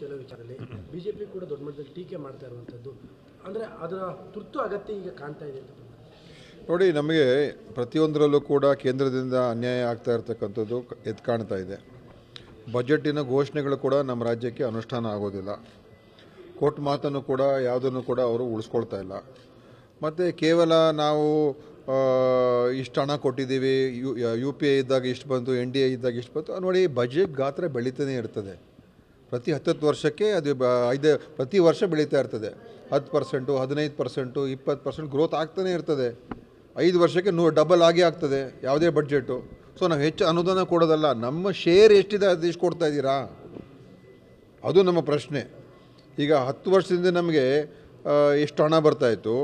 ಚೆಲ್ಲೋ ವಿಚಾರದಲ್ಲಿ ಬಿಜೆಪಿ ಕೂಡ ದೊಡ್ಡ ಮಟ್ಟದಲ್ಲಿ ಟೀಕೆ ಮಾಡ್ತಾ ಇರುವಂಥದ್ದು. ಅಂದರೆ ಅದರ ತುರ್ತು ಅಗತ್ಯ ಈಗ ಕಾಣ್ತಾ ಇದೆ ನೋಡಿ, ನಮಗೆ ಪ್ರತಿಯೊಂದರಲ್ಲೂ ಕೂಡ ಕೇಂದ್ರದಿಂದ ಅನ್ಯಾಯ ಆಗ್ತಾ ಇರ್ತಕ್ಕಂಥದ್ದು ಎದ್ದು ಕಾಣ್ತಾ ಇದೆ. ಬಜೆಟಿನ ಘೋಷಣೆಗಳು ಕೂಡ ನಮ್ಮ ರಾಜ್ಯಕ್ಕೆ ಅನುಷ್ಠಾನ ಆಗೋದಿಲ್ಲ. ಕೊಟ್ಟ ಮಾತನ್ನು ಕೂಡ ಯಾವುದನ್ನು ಕೂಡ ಅವರು ಉಳಿಸ್ಕೊಳ್ತಾ ಇಲ್ಲ. ಮತ್ತು ಕೇವಲ ನಾವು ಇಷ್ಟು ಹಣ ಕೊಟ್ಟಿದ್ದೀವಿ, ಯು ಯು ಪಿ ಐ ಇದ್ದಾಗ ಇಷ್ಟು ಬಂತು, ಎನ್ ಡಿ ಎ ಇದ್ದಾಗ ಇಷ್ಟು ಬಂತು, ನೋಡಿ, ಬಜೆಟ್ ಗಾತ್ರ ಬೆಳೀತಾನೆ ಇರ್ತದೆ. ಪ್ರತಿ ಹತ್ತತ್ತು ವರ್ಷಕ್ಕೆ ಅದು ಐದು, ಪ್ರತಿ ವರ್ಷ ಬೆಳೀತಾ ಇರ್ತದೆ. ಹತ್ತು ಪರ್ಸೆಂಟು ಹದಿನೈದು ಪರ್ಸೆಂಟು ಇಪ್ಪತ್ತು ಪರ್ಸೆಂಟ್ ಗ್ರೋತ್ ಆಗ್ತಾನೆ ಇರ್ತದೆ. ಐದು ವರ್ಷಕ್ಕೆ ನೂರು ಡಬಲ್ ಆಗೇ ಆಗ್ತದೆ ಯಾವುದೇ ಬಡ್ಜೆಟು ಸೊ ನಾವು ಹೆಚ್ಚು ಅನುದಾನ ಕೊಡೋದಲ್ಲ, ನಮ್ಮ ಶೇರ್ ಎಷ್ಟಿದೆ ಅದು ಎಷ್ಟು ಕೊಡ್ತಾ ಇದ್ದೀರಾ? ಅದು ನಮ್ಮ ಪ್ರಶ್ನೆ. ಈಗ ಹತ್ತು ವರ್ಷದಿಂದ ನಮಗೆ ಎಷ್ಟು ಹಣ ಬರ್ತಾಯಿತ್ತು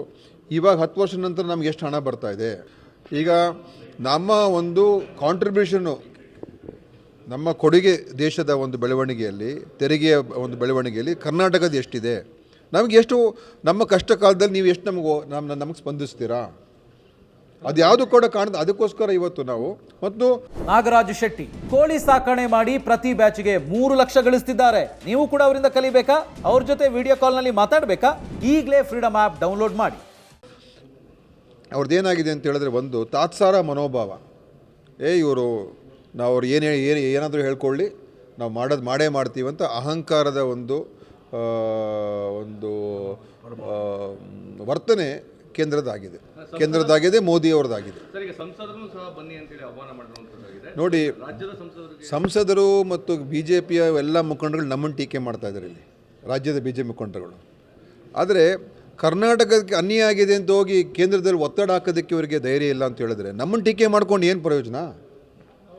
ಇವಾಗ ಹತ್ತು ವರ್ಷದ ನಂತರ ನಮ್ಗೆ ಎಷ್ಟು ಹಣ ಬರ್ತಾ ಇದೆ. ಈಗ ನಮ್ಮ ಒಂದು ಕಾಂಟ್ರಿಬ್ಯೂಷನ್ನು ನಮ್ಮ ಕೊಡುಗೆ ದೇಶದ ಒಂದು ಬೆಳವಣಿಗೆಯಲ್ಲಿ ತೆರಿಗೆಯ ಒಂದು ಬೆಳವಣಿಗೆಯಲ್ಲಿ ಕರ್ನಾಟಕದ ಎಷ್ಟಿದೆ? ನಮಗೆ ಎಷ್ಟು ನಮ್ಮ ಕಷ್ಟ ಕಾಲದಲ್ಲಿ ನೀವು ಎಷ್ಟು ನಮಗೆ ನಮ್ಮ ನಮಗೆ ಸ್ಪಂದಿಸ್ತೀರಾ? ಅದು ಯಾವುದು ಕೂಡ ಕಾಣದ ಅದಕ್ಕೋಸ್ಕರ ಇವತ್ತು ನಾವು ಮತ್ತು ನಾಗರಾಜ್ ಶೆಟ್ಟಿ ಕೋಳಿ ಸಾಕಣೆ ಮಾಡಿ ಪ್ರತಿ ಬ್ಯಾಚ್ಗೆ ಮೂರು ಲಕ್ಷ ಗಳಿಸ್ತಿದ್ದಾರೆ. ನೀವು ಕೂಡ ಅವರಿಂದ ಕಲಿಬೇಕಾ? ಅವ್ರ ಜೊತೆ ವಿಡಿಯೋ ಕಾಲ್ನಲ್ಲಿ ಮಾತಾಡಬೇಕಾ? ಈಗಲೇ ಫ್ರೀಡಮ್ ಆ್ಯಪ್ ಡೌನ್ಲೋಡ್ ಮಾಡಿ. ಅವ್ರದ್ದು ಏನಾಗಿದೆ ಅಂತ ಹೇಳಿದ್ರೆ ಒಂದು ತಾತ್ಸಾರ ಮನೋಭಾವ. ಏ ಇವರು ನಾವು ಅವ್ರು ಏನು ಏನು ಏನಾದರೂ ಹೇಳ್ಕೊಳ್ಳಿ. ನಾವು ಮಾಡೋದು ಮಾಡೇ ಮಾಡ್ತೀವಿ ಅಂತ ಅಹಂಕಾರದ ಒಂದು ಒಂದು ವರ್ತನೆ ಕೇಂದ್ರದಾಗಿದೆ ಕೇಂದ್ರದಾಗಿದೆ ಆಹ್ವಾನ ಮಾಡಿರುವಂಥದ್ದಾಗಿದೆ ನೋಡಿ ಸಂಸದರು ಮತ್ತು ಬಿ ಜೆ ಪಿಯ ಎಲ್ಲ ಮುಖಂಡರುಗಳು ನಮ್ಮನ್ನು ಟೀಕೆ ಮಾಡ್ತಾ ಇದ್ದಾರೆ ಇಲ್ಲಿ. ರಾಜ್ಯದ ಬಿ ಜೆ ಪಿ ಮುಖಂಡರುಗಳು. ಆದರೆ ಕರ್ನಾಟಕಕ್ಕೆ ಅನ್ಯಾಯ ಆಗಿದೆ ಅಂತ ಹೋಗಿ ಕೇಂದ್ರದಲ್ಲಿ ಒತ್ತಡ ಹಾಕೋದಕ್ಕೆ ಇವರಿಗೆ ಧೈರ್ಯ ಇಲ್ಲ ಅಂತ ಹೇಳಿದ್ರೆ ನಮ್ಮನ್ನು ಟೀಕೆ ಮಾಡ್ಕೊಂಡು ಏನು ಪ್ರಯೋಜನ?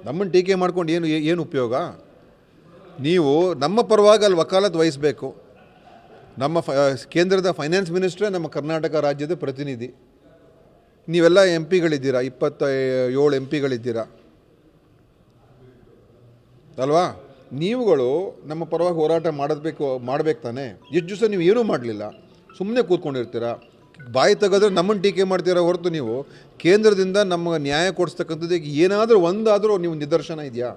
ನಮ್ಮನ್ನು ಟೀಕೆ ಮಾಡ್ಕೊಂಡು ಏನು ಏನು ಉಪಯೋಗ? ನೀವು ನಮ್ಮ ಪರವಾಗಿ ಅಲ್ಲಿ ವಕಾಲತ್ ವಹಿಸಬೇಕು. ನಮ್ಮ ಕೇಂದ್ರದ ಫೈನಾನ್ಸ್ ಮಿನಿಸ್ಟ್ರೇ ನಮ್ಮ ಕರ್ನಾಟಕ ರಾಜ್ಯದ ಪ್ರತಿನಿಧಿ. ನೀವೆಲ್ಲ ಎಂ ಪಿಗಳಿದ್ದೀರಾ ಇಪ್ಪತ್ತ ಏಳು ಎಂ ಪಿಗಳಿದ್ದೀರಾ ಅಲ್ವಾ? ನೀವುಗಳು ನಮ್ಮ ಪರವಾಗಿ ಹೋರಾಟ ಮಾಡಬೇಕು ಮಾಡಬೇಕು ತಾನೆ? ಎಷ್ಟು ದಿವಸ ನೀವು ಏನೂ ಮಾಡಲಿಲ್ಲ. ಸುಮ್ಮನೆ ಕೂತ್ಕೊಂಡಿರ್ತೀರಾ? ಬಾಯಿ ತೆಗೆದ್ರೆ ನಮ್ಮನ್ನು ಟೀಕೆ ಮಾಡ್ತೀರ ಹೊರತು ನೀವು? ಕೇಂದ್ರದಿಂದ ನಮಗೆ ನ್ಯಾಯ ಕೊಡಿಸ್ತಕ್ಕಂಥದ್ದು ಏನಾದರೂ ಒಂದಾದರೂ ನೀವು ನಿದರ್ಶನ ಇದೆಯಾ?